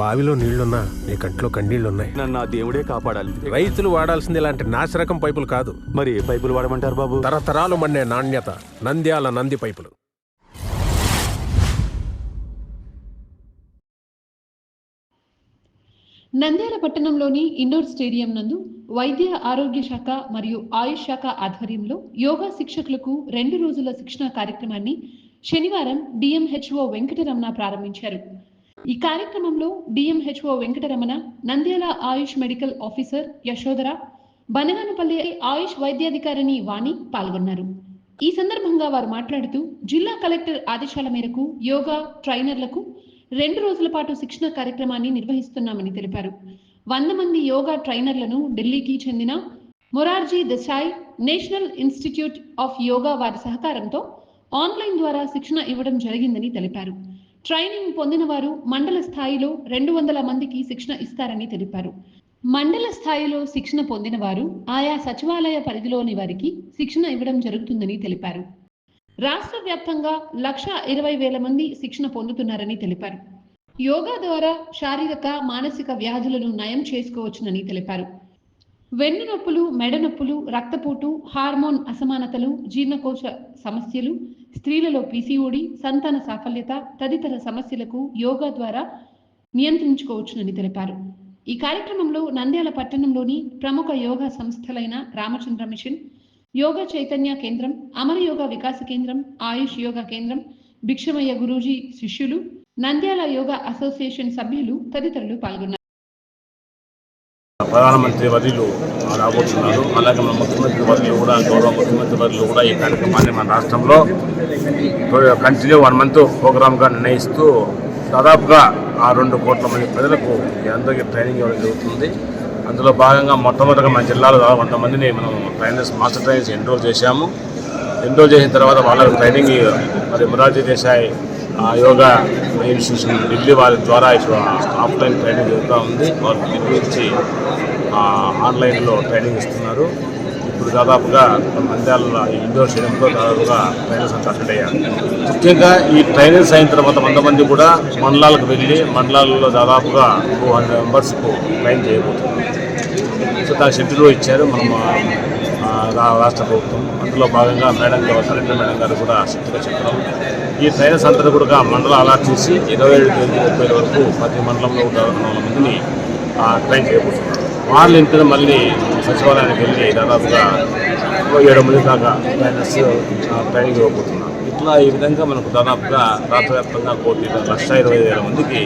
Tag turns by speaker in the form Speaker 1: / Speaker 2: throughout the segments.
Speaker 1: బావిలో నీళ్ళున్నా నీ కంట్లో కన్నీళ్ళున్నాయి.
Speaker 2: నన్ను ఆ దేవుడే కాపాడాలి.
Speaker 1: రైతులు వాడాల్సింది ఇలాంటి నాసిరకం పైపులు కాదు.
Speaker 2: మరి ఏ పైపులు వాడమంటారు బాబు?
Speaker 1: తరతరాలు మండే నాణ్యత నంద్యాల నంది పైపులు.
Speaker 3: నంద్యాల పట్టణంలోని ఇండోర్ స్టేడియం నందు వైద్య ఆరోగ్య శాఖ మరియు ఆయుష్ శాఖ ఆధ్వర్యంలో యోగా శిక్షకులకు రెండు రోజుల శిక్షణ కార్యక్రమాన్ని శనివారం డిఎంహెచ్ఓ వెంకటరమణ ప్రారంభించారు. ఈ కార్యక్రమంలో DMHO Venkataramana Nandyal Ayush medical officer Yashodhara Banaganapalle Ayush వైద్యాధికారిని Vani పాల్గొన్నారు. ఈ సందర్భంగా వారు మాట్లాడుతూ జిల్లా కలెక్టర్ ఆదేశాల మేరకు యోగా ట్రైనర్లకు రెండు రోజుల పాటు శిక్షణ కార్యక్రమాన్ని నిర్వహిస్తున్నామని తెలిపారు. వంద మంది యోగా ట్రైనర్లను ఢిల్లీకి చెందిన Morarji Desai national institute of yoga వారి సహకారంతో ఆన్లైన్ ద్వారా శిక్షణ ఇవ్వడం జరిగిందని తెలిపారు. ట్రైనింగ్ పొందిన వారు మండల స్థాయిలో రెండు వందల మందికి శిక్షణ ఇస్తారని తెలిపారు. మండల స్థాయిలో శిక్షణ పొందిన వారు ఆయా సచివాలయ పరిధిలోని వారికి శిక్షణ ఇవ్వడం జరుగుతుందని తెలిపారు. రాష్ట్ర వ్యాప్తంగా లక్ష ఇరవై వేల మంది శిక్షణ పొందుతున్నారని తెలిపారు. యోగా ద్వారా శారీరక మానసిక వ్యాధులను నయం చేసుకోవచ్చునని తెలిపారు. వెన్ను నొప్పులు మెడ నొప్పులు రక్తపోటు హార్మోన్ అసమానతలు జీర్ణకోశ సమస్యలు స్త్రీలలో పిసిఓడి సంతాన సాఫల్యత తదితర సమస్యలకు యోగా ద్వారా నియంత్రించుకోవచ్చునని తెలిపారు. ఈ కార్యక్రమంలో నంద్యాల పట్టణంలోని ప్రముఖ yoga సంస్థలైన Ramachandra mission yoga Chaitanya Kendram Amara yoga వికాస కేంద్రం ఆయుష్ యోగా కేంద్రం భిక్షమయ్య గురూజీ శిష్యులు నంద్యాల యోగా అసోసియేషన్ సభ్యులు తదితరులు పాల్గొన్నారు.
Speaker 4: ప్రధానమంత్రి వర్యులు రాబోతున్నారు అలాగే మన ముఖ్యమంత్రి వర్యులు కూడా గౌరవ ముఖ్యమంత్రి వర్యులు కూడా ఈ కార్యక్రమాన్ని మన రాష్ట్రంలో కంటిన్యూ వన్ మంత్ ప్రోగ్రామ్గా నిర్ణయిస్తూ దాదాపుగా ఆ రెండు కోట్ల మంది ప్రజలకు అందరికీ ట్రైనింగ్ ఇవ్వడం జరుగుతుంది. అందులో భాగంగా మొట్టమొదటిగా మన జిల్లాలో దాదాపు వంద మందిని మనం ట్రైనర్స్ మాస్టర్ ట్రైనర్స్ ఎన్రోల్ చేశాము. ఎన్రోల్ చేసిన తర్వాత వాళ్ళకి ట్రైనింగ్ మరి మొరార్జీ దేశాయ్ యోగా ఇన్స్టిట్యూషన్ ఢిల్లీ వారి ద్వారా ఇప్పుడు ఆఫ్లైన్ ట్రైనింగ్ జరుగుతూ ఉంది. వారు నిర్వహించి ఆన్లైన్లో ట్రైనింగ్ ఇస్తున్నారు. ఇప్పుడు దాదాపుగా మంద్యాల ఇండోర్ స్టేడియంలో దాదాపుగా ట్రైనర్స్ అంతా అటెండ్ అయ్యారు. ముఖ్యంగా ఈ ట్రైనర్స్ అయిన తర్వాత కొంతమంది కూడా మండలాలకు వెళ్ళి మండలాల్లో దాదాపుగా టూ హండ్రెడ్ మెంబర్స్కు ట్రైన్ చేయబోతున్నారు. సో దాని షెడ్యూల్ ఇచ్చారు. మనం రాష్ట్ర ప్రభుత్వం అందులో భాగంగా మేడం గారు కలెక్టర్ మేడం గారు కూడా శక్తిగా చెప్పడం. ఈ ట్రైనర్స్ అంతా కూడా మండలం అలాట్ చేసి ఇరవై ఏడు తేదీ ముప్పై వరకు ప్రతి మండలంలో ఉన్న మందిని ట్రైన్ చేయబోతున్నారు. వాళ్ళు ఇంటిని మళ్ళీ సచివాలయానికి వెళ్ళి దాదాపుగా ఇరవై ఏడు మంది దాకా ట్రైనర్స్ ట్రైనింగ్ ఇవ్వబోతున్నారు ఇట్లా ఈ విధంగా మనకు దాదాపుగా రాష్ట్ర వ్యాప్తంగా కోటి లక్ష ఇరవై వేల మందికి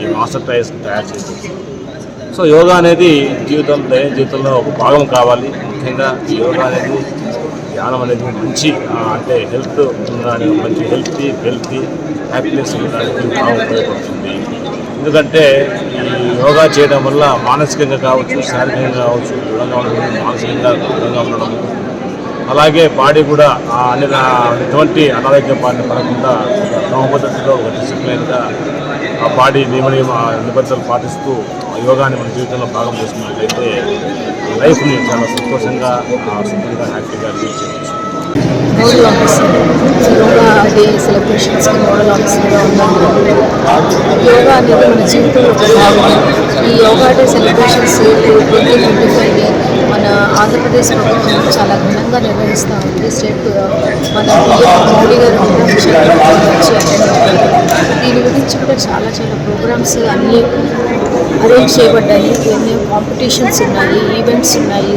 Speaker 4: ఈ మాస్టర్ ట్రైనర్స్ తయారు చేసి సో యోగా అనేది జీవితం దైన జీవితంలో ఒక భాగం కావాలి. ముఖ్యంగా ఈ యోగా అనేది ధ్యానం అనేది మంచి అంటే హెల్త్ ఉండడానికి మంచి హెల్తీ హెల్తీ హ్యాపీనెస్ ఉండడానికి బాగా ఉపయోగపడుతుంది ఎందుకంటే ఈ యోగా చేయడం వల్ల మానసికంగా కావచ్చు శారీరకంగా కావచ్చు దృఢంగా ఉండడం మానసికంగా దృఢంగా ఉండడం అలాగే బాడీ కూడా ఆ అన్ని ఎటువంటి అనారోగ్యం బారిన పడకుండా క్రమపద్ధతిలో ఒక డిసిప్లైన్గా ఆ బాడీ నియమ నియమ నిబంధనలు పాటిస్తూ ఆ యోగాని మన జీవితంలో భాగం చేసుకున్నట్లయితే లైఫ్ని చాలా సంతోషంగా సంతోషంగా హ్యాపీగా లీడ్ బర్త్డే
Speaker 5: నోడల్ ఆఫీసర్ సెలబ్రేషన్స్కి నోడల్ ఆఫీసర్గా ఉన్నాను యోగా అనేది మన జీవితంలో ఒక భాగం ఈ yoga day celebrations twenty twenty five మన ఆంధ్రప్రదేశ్ ప్రభుత్వం చాలా ఘనంగా నిర్వహిస్తూ ఉంది. స్టేట్ మన మోడీ గారు కూడా దీని గురించి కూడా చాలా చాలా ప్రోగ్రామ్స్ అన్నీ అరేంజ్ చేయబడ్డాయి. ఎన్నో కాంపిటీషన్స్ ఉన్నాయి ఈవెంట్స్ ఉన్నాయి.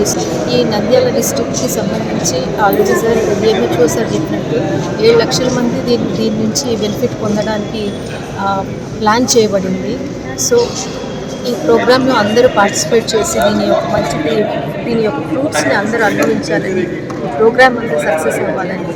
Speaker 5: ఈ నంద్యాల డిస్ట్రిక్ట్కి సంబంధించి ఆల్రెడీ సార్ ఏమి సార్ చెప్పినట్టు ఏడు లక్షల మంది దీని దీని నుంచి బెనిఫిట్ పొందడానికి ప్లాన్ చేయబడింది. సో ఈ ప్రోగ్రాంలో అందరూ పార్టిసిపేట్ చేసి దీని యొక్క మంచి దీని యొక్క ఫ్రూట్స్ని అందరూ అనుభవించాలని ప్రోగ్రామ్ అంతా సక్సెస్ అవ్వాలని